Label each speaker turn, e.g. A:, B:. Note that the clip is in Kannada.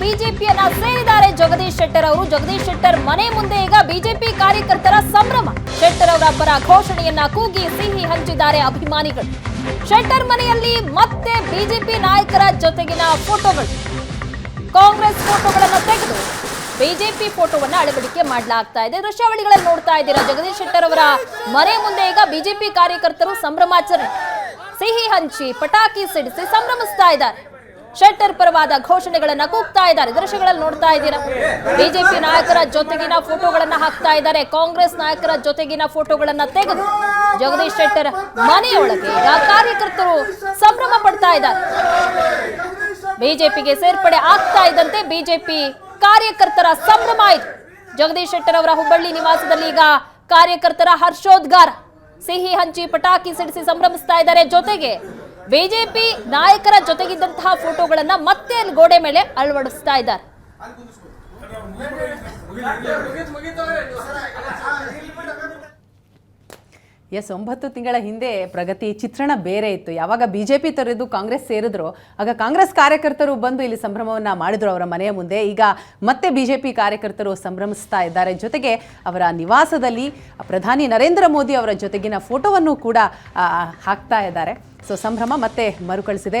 A: ಬಿಜೆಪಿಯನ್ನ ಸೇರಿದ್ದಾರೆ ಜಗದೀಶ್ ಶೆಟ್ಟರ್ ಅವರು ಜಗದೀಶ್ ಶೆಟ್ಟರ್ ಮನೆ ಮುಂದೆ ಈಗ ಬಿಜೆಪಿ ಕಾರ್ಯಕರ್ತರ ಸಂಭ್ರಮ. ಶೆಟ್ಟರ್ ಅವರ ಪರ ಘೋಷಣೆಯನ್ನ ಕೂಗಿ ಸಿಹಿ ಹಂಚಿದ್ದಾರೆ ಅಭಿಮಾನಿಗಳು. ಶೆಟ್ಟರ್ ಮನೆಯಲ್ಲಿ ಮತ್ತೆ ಬಿಜೆಪಿ ನಾಯಕರ ಜೊತೆಗಿನ ಫೋಟೋಗಳು. ಕಾಂಗ್ರೆಸ್ ಫೋಟೋಗಳನ್ನು ತೆಗೆದು ಬಿಜೆಪಿ ಫೋಟೋವನ್ನ ಅಳವಡಿಕೆ ಮಾಡಲಾಗ್ತಾ ಇದೆ. ದೃಶ್ಯಾವಳಿಗಳಲ್ಲಿ ನೋಡ್ತಾ ಇದ್ದೀರಾ? ಜಗದೀಶ್ ಶೆಟ್ಟರ್ ಅವರ ಮನೆ ಮುಂದೆ ಈಗ ಬಿಜೆಪಿ ಕಾರ್ಯಕರ್ತರು ಸಂಭ್ರಮಾಚರಣೆ. ಸಿಹಿ ಹಂಚಿ, ಪಟಾಕಿ ಸಿಡಿಸಿ ಸಂಭ್ರಮಿಸ್ತಾ ಇದ್ದಾರೆ. ಶೆಟ್ಟರ್ ಪರವಾದ ಘೋಷಣೆಗಳನ್ನ ಕೂಗ್ತಾ ಇದ್ದಾರೆ. ದೃಶ್ಯಗಳಲ್ಲಿ ನೋಡ್ತಾ ಇದ್ದೀರಾ? ಬಿಜೆಪಿ ನಾಯಕರ ಜೊತೆಗಿನ ಫೋಟೋಗಳನ್ನ ಹಾಕ್ತಾ ಇದ್ದಾರೆ. ಕಾಂಗ್ರೆಸ್ ನಾಯಕರ ಜೊತೆಗಿನ ಫೋಟೋಗಳನ್ನ ತೆಗೆದು ಜಗದೀಶ್ ಶೆಟ್ಟರ್ ಮನೆಯೊಳಗೆ ಕಾರ್ಯಕರ್ತರು ಸಂಭ್ರಮ ಪಡ್ತಾ ಇದ್ದಾರೆ. ಬಿಜೆಪಿಗೆ ಸೇರ್ಪಡೆ ಆಗ್ತಾ ಇದ್ದಂತೆ ಬಿಜೆಪಿ ಕಾರ್ಯಕರ್ತರ ಸಂಭ್ರಮ ಆಯಿತು ಜಗದೀಶ್ ಶೆಟ್ಟರ್ ಅವರ ಹುಬ್ಬಳ್ಳಿ ನಿವಾಸದಲ್ಲಿ ಈಗ ಕಾರ್ಯಕರ್ತರ ಹರ್ಷೋದ್ಗಾರ. ಸಿಹಿ ಹಂಚಿ ಪಟಾಕಿ ಸಿಡಿಸಿ ಸಂಭ್ರಮಿಸ್ತಾ ಇದ್ದಾರೆ. ಜೊತೆಗೆ ಬಿಜೆಪಿ ನಾಯಕರ ಜೊತೆಗಿದ್ದಂತಹ ಫೋಟೋಗಳನ್ನ ಮತ್ತೆ ಅಲ್ಲಿ ಗೋಡೆ ಮೇಲೆ ಅಳವಡಿಸ್ತಾ ಇದ್ದಾರೆ.
B: ಎಸ್, ಒಂಬತ್ತು ತಿಂಗಳ ಹಿಂದೆ ಪ್ರಗತಿ ಚಿತ್ರಣ ಬೇರೆ ಇತ್ತು. ಯಾವಾಗ ಬಿ ಜೆ ಪಿ ತೊರೆದು ಕಾಂಗ್ರೆಸ್ ಸೇರಿದ್ರು, ಆಗ ಕಾಂಗ್ರೆಸ್ ಕಾರ್ಯಕರ್ತರು ಬಂದು ಇಲ್ಲಿ ಸಂಭ್ರಮವನ್ನು ಮಾಡಿದ್ರು ಅವರ ಮನೆಯ ಮುಂದೆ. ಈಗ ಮತ್ತೆ ಬಿ ಜೆ ಪಿ ಕಾರ್ಯಕರ್ತರು ಸಂಭ್ರಮಿಸ್ತಾ ಇದ್ದಾರೆ. ಜೊತೆಗೆ ಅವರ ನಿವಾಸದಲ್ಲಿ ಪ್ರಧಾನಿ ನರೇಂದ್ರ ಮೋದಿ ಅವರ ಜೊತೆಗಿನ ಫೋಟೋವನ್ನು ಕೂಡ ಹಾಕ್ತಾ ಇದ್ದಾರೆ. ಸೊ, ಸಂಭ್ರಮ ಮತ್ತೆ ಮರುಕಳಿಸಿದೆ.